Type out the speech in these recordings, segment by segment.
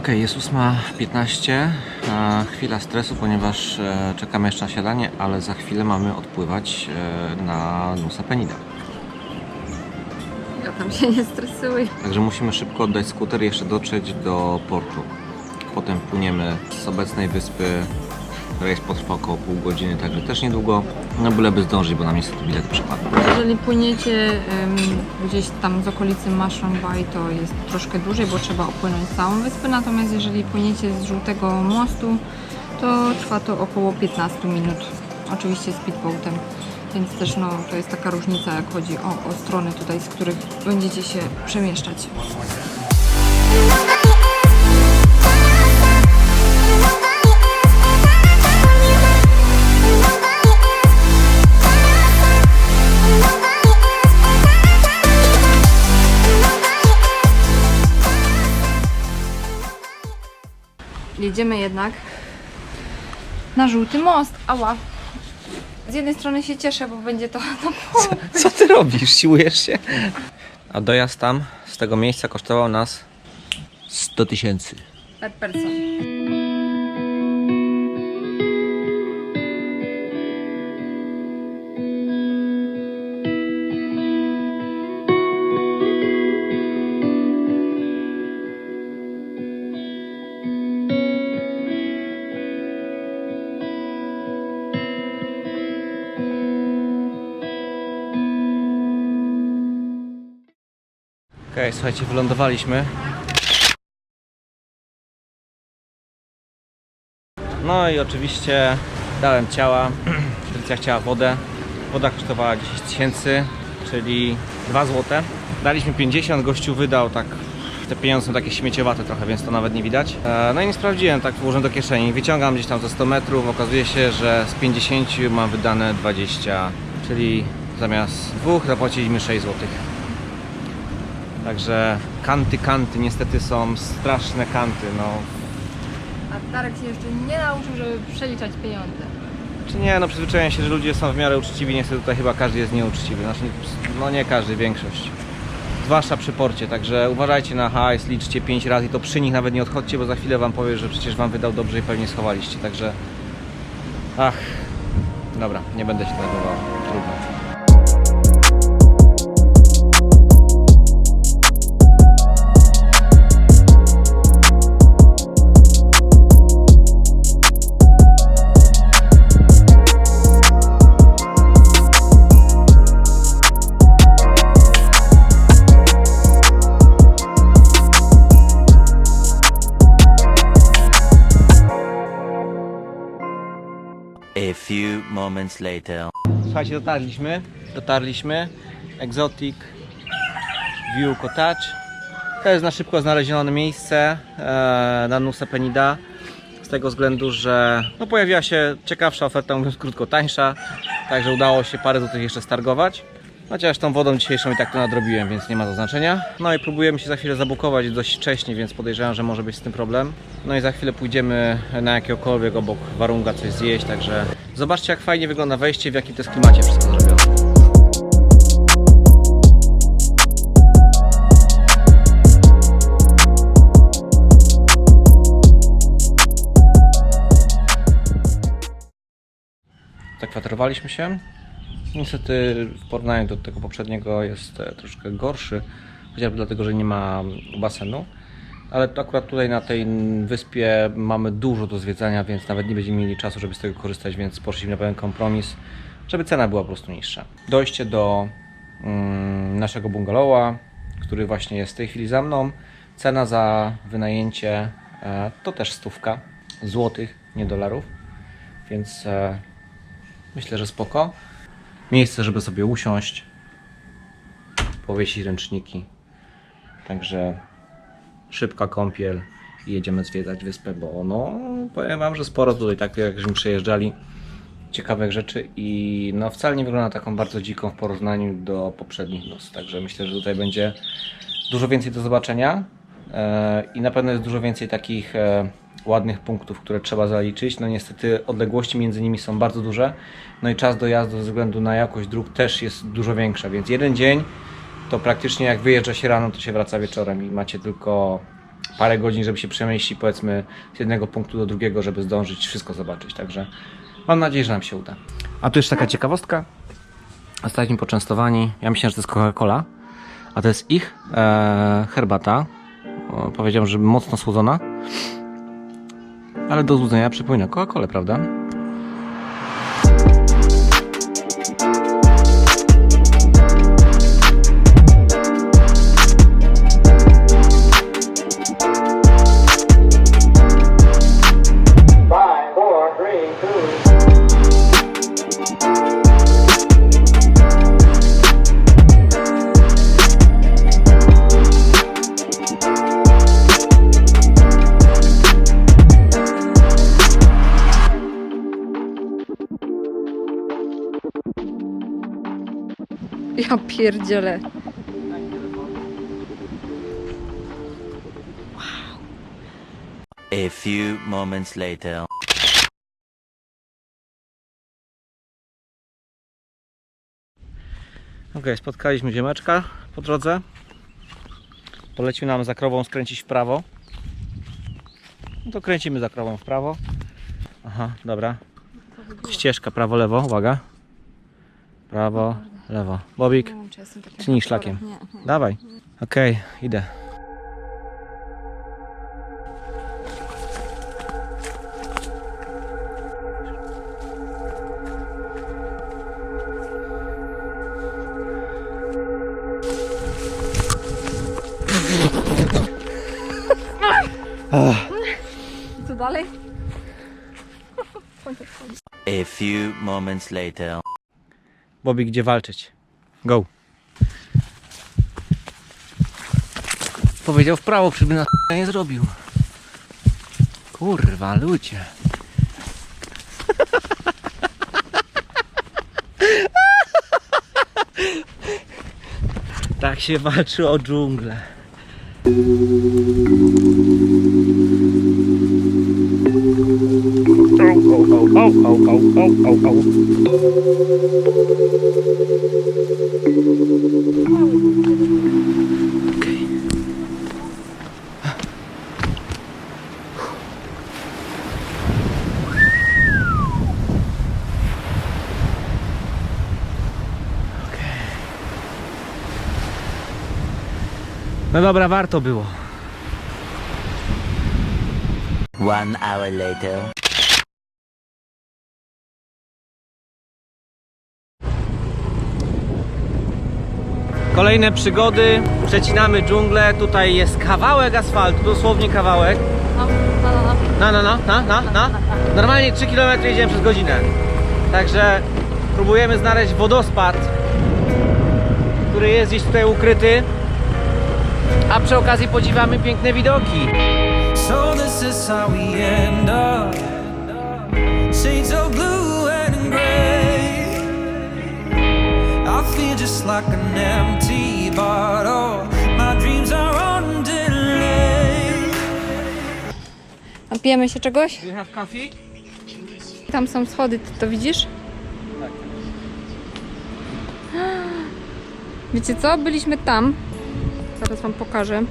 Ok, jest 8.15. e, Chwila stresu, ponieważ e, czekamy jeszcze na siadanie, ale za chwilę mamy odpływać e, na Nusa Penida. Ja tam się nie stresuję. Także musimy szybko oddać skuter i jeszcze dotrzeć do portu. Potem płyniemy z obecnej wyspy. Rejs potrwa około pół godziny, także też niedługo. No byleby zdążyć, bo nam niestety bilet przypadł. Jeżeli płyniecie ym, gdzieś tam z okolicy Mushroom Bay, to jest troszkę dłużej, bo trzeba opłynąć całą wyspę. Natomiast jeżeli płyniecie z żółtego mostu, to trwa to około 15 minut. Oczywiście speedboatem. Więc też no, to jest taka różnica, jak chodzi o, o strony tutaj, z których będziecie się przemieszczać. Jedziemy jednak na żółty most. Ała. Z jednej strony się cieszę, bo będzie to no, Co ty robisz? Siłujesz się? A dojazd tam z tego miejsca kosztował nas 100 tysięcy. per person. Okej, słuchajcie, wylądowaliśmy. No i oczywiście dałem ciała. Patrycja chciała wodę. Woda kosztowała 10 tysięcy, czyli 2 złote. Daliśmy 50, gościu wydał tak. Te pieniądze są takie śmieciowate trochę, więc to nawet nie widać. E, No i nie sprawdziłem, tak włożyłem do kieszeni. Wyciągam gdzieś tam za 100 metrów. Okazuje się, że z 50 mam wydane 20, czyli zamiast dwóch zapłaciliśmy 6 złotych. Także kanty, kanty, niestety są straszne kanty. No, A Darek się jeszcze nie nauczył, żeby przeliczać pieniądze. czy nie, no przyzwyczaiłem się, że ludzie są w miarę uczciwi, niestety tutaj chyba każdy jest nieuczciwy. Znaczy, no nie każdy, większość. Zwłaszcza przy porcie, także uważajcie na hajs, liczcie 5 razy i to przy nich nawet nie odchodźcie, bo za chwilę wam powie, że przecież wam wydał dobrze i pewnie schowaliście, także... Ach, dobra, nie będę się denerwował, trudno. Moments later. Słuchajcie, dotarliśmy, dotarliśmy. Exotic View Cottage. To jest na szybko znalezione miejsce e, na Nusa Penida. Z tego względu, że no, pojawiła się ciekawsza oferta, mówiąc krótko, tańsza. Także udało się parę złotych jeszcze stargować. Chociaż tą wodą dzisiejszą i tak to nadrobiłem, więc nie ma to znaczenia. No i próbujemy się za chwilę zabukować dość wcześnie, więc podejrzewam, że może być z tym problem. No i za chwilę pójdziemy na jakiegokolwiek obok warunka coś zjeść, także zobaczcie jak fajnie wygląda wejście, w jakim to jest klimacie wszystko zrobione. Zakwaterowaliśmy się. Niestety w porównaniu do tego poprzedniego jest e, troszkę gorszy, chociażby dlatego, że nie ma basenu. Ale to akurat tutaj na tej wyspie mamy dużo do zwiedzania, więc nawet nie będziemy mieli czasu, żeby z tego korzystać, więc poszliśmy na pewien kompromis, żeby cena była po prostu niższa. Dojście do mm, naszego bungalowa, który właśnie jest w tej chwili za mną. Cena za wynajęcie e, to też stówka złotych, nie dolarów, więc e, myślę, że spoko. Miejsce, żeby sobie usiąść, powiesić ręczniki. Także szybka kąpiel i jedziemy zwiedzać wyspę, bo no, powiem Wam, że sporo tutaj, tak jakśmy przejeżdżali, ciekawych rzeczy i no wcale nie wygląda taką bardzo dziką w porównaniu do poprzednich nus. Także myślę, że tutaj będzie dużo więcej do zobaczenia e, i na pewno jest dużo więcej takich e, ładnych punktów, które trzeba zaliczyć. No niestety odległości między nimi są bardzo duże, no i czas dojazdu ze względu na jakość dróg też jest dużo większa, więc jeden dzień to praktycznie jak wyjeżdża się rano, to się wraca wieczorem i macie tylko parę godzin, żeby się przemieścić powiedzmy z jednego punktu do drugiego, żeby zdążyć wszystko zobaczyć. Także mam nadzieję, że nam się uda. A tu jeszcze taka ciekawostka. Ostatni poczęstowani. Ja myślałem, że to jest Coca-Cola, a to jest ich e, herbata. Powiedziałem, że mocno słodzona. Ale do złudzenia przypomina Coca-Colę, prawda? Ja pierdzielę. A few moments later. Ok, spotkaliśmy ziemeczka po drodze. Polecił nam za krową skręcić w prawo. No to kręcimy za krową w prawo. Aha, dobra. Ścieżka prawo-lewo, uwaga. Prawo, lewo. Bobik, Tnij szlakiem. dawaj. Okej, idę. Co dalej? A few moments later. Bobik, gdzie walczyć? Go. Powiedział w prawo, żeby nas nie zrobił. Kurwa, ludzie. Tak się walczy o dżunglę. Au, au, au, au, au, au, au, au. Okej. No dobra, warto było. One hour later. Kolejne przygody, przecinamy dżunglę, tutaj jest kawałek asfaltu, dosłownie kawałek. No, no, no, no. Na, na, na, na, na, na. Normalnie 3 km jedziemy przez godzinę. Także próbujemy znaleźć wodospad, który jest gdzieś tutaj ukryty. A przy okazji podziwiamy piękne widoki. So this is how we end up. Shades of blue I feel just like an empty bottle. My dreams are on delay. Napijemy się czegoś? Do you have coffee? Tam są schody, ty to widzisz? Wiecie co? Byliśmy tam. Zaraz wam pokażę.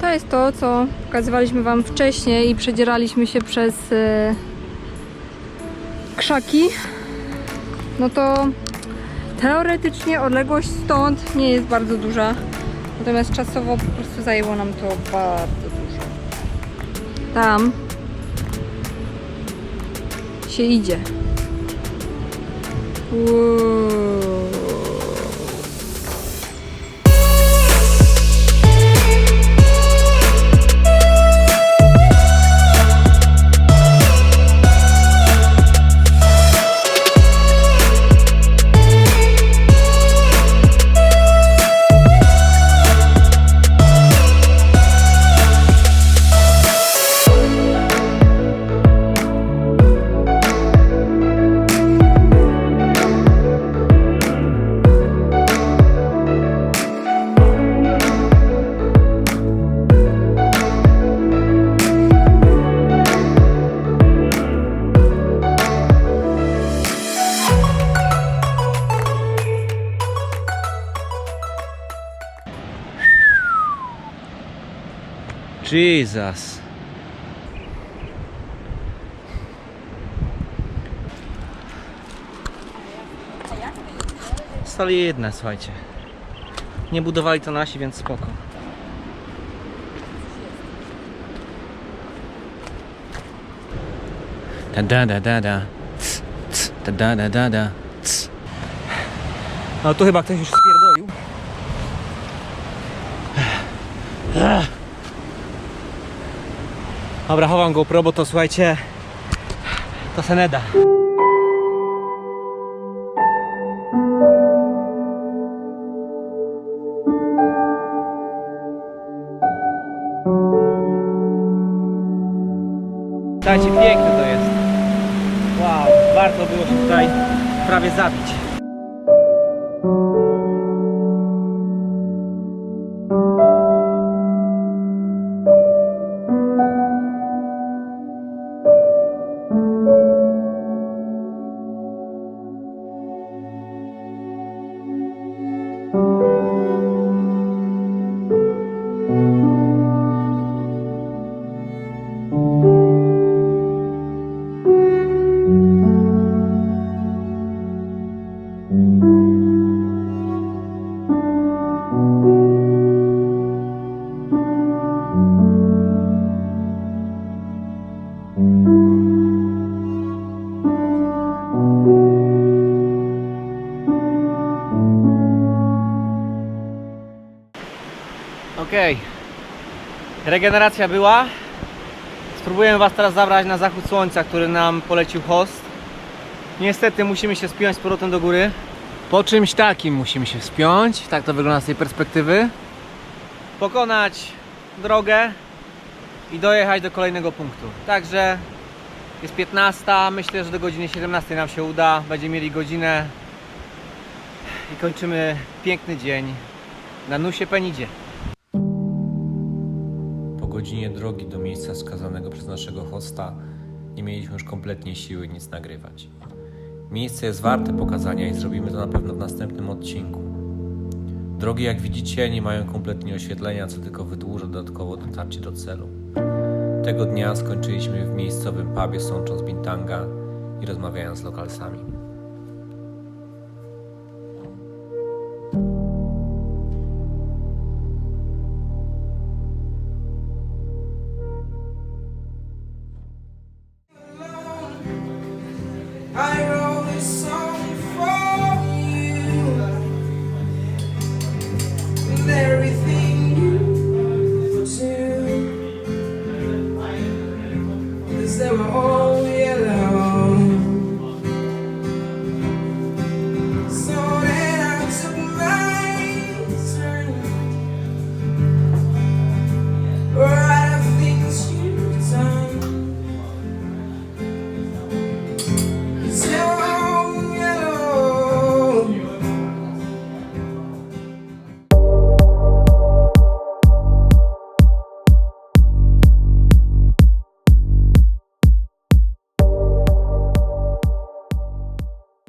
To jest to, co pokazywaliśmy wam wcześniej i przedzieraliśmy się przez e, krzaki. No to teoretycznie odległość stąd nie jest bardzo duża. Natomiast czasowo po prostu zajęło nam to bardzo dużo. Tam się idzie. Wow. Jesus. Solidne, słuchajcie. Nie budowali to nasi, więc spoko. Da da da da da. Cs, cs, Da da da da. Cs. No tu chyba ktoś już spierdolił. Dobra, chowam GoPro, bo to słuchajcie, to se nie da. Słuchajcie, piękne to jest. Wow, warto było się tutaj prawie zabić. Regeneracja była. Spróbujemy Was teraz zabrać na zachód słońca, który nam polecił host. Niestety musimy się spiąć z powrotem do góry. Po czymś takim musimy się wspiąć. Tak to wygląda z tej perspektywy. Pokonać drogę i dojechać do kolejnego punktu. Także jest 15. Myślę, że do godziny 17 nam się uda. Będziemy mieli godzinę i kończymy piękny dzień na Nusie Penidzie. Godzinie drogi do miejsca wskazanego przez naszego hosta nie mieliśmy już kompletnie siły nic nagrywać. Miejsce jest warte pokazania i zrobimy to na pewno w następnym odcinku. Drogi, jak widzicie, nie mają kompletnie oświetlenia, co tylko wydłuża dodatkowo dotarcie do celu. Tego dnia skończyliśmy w miejscowym pubie sącząc Bintanga i rozmawiając z lokalsami.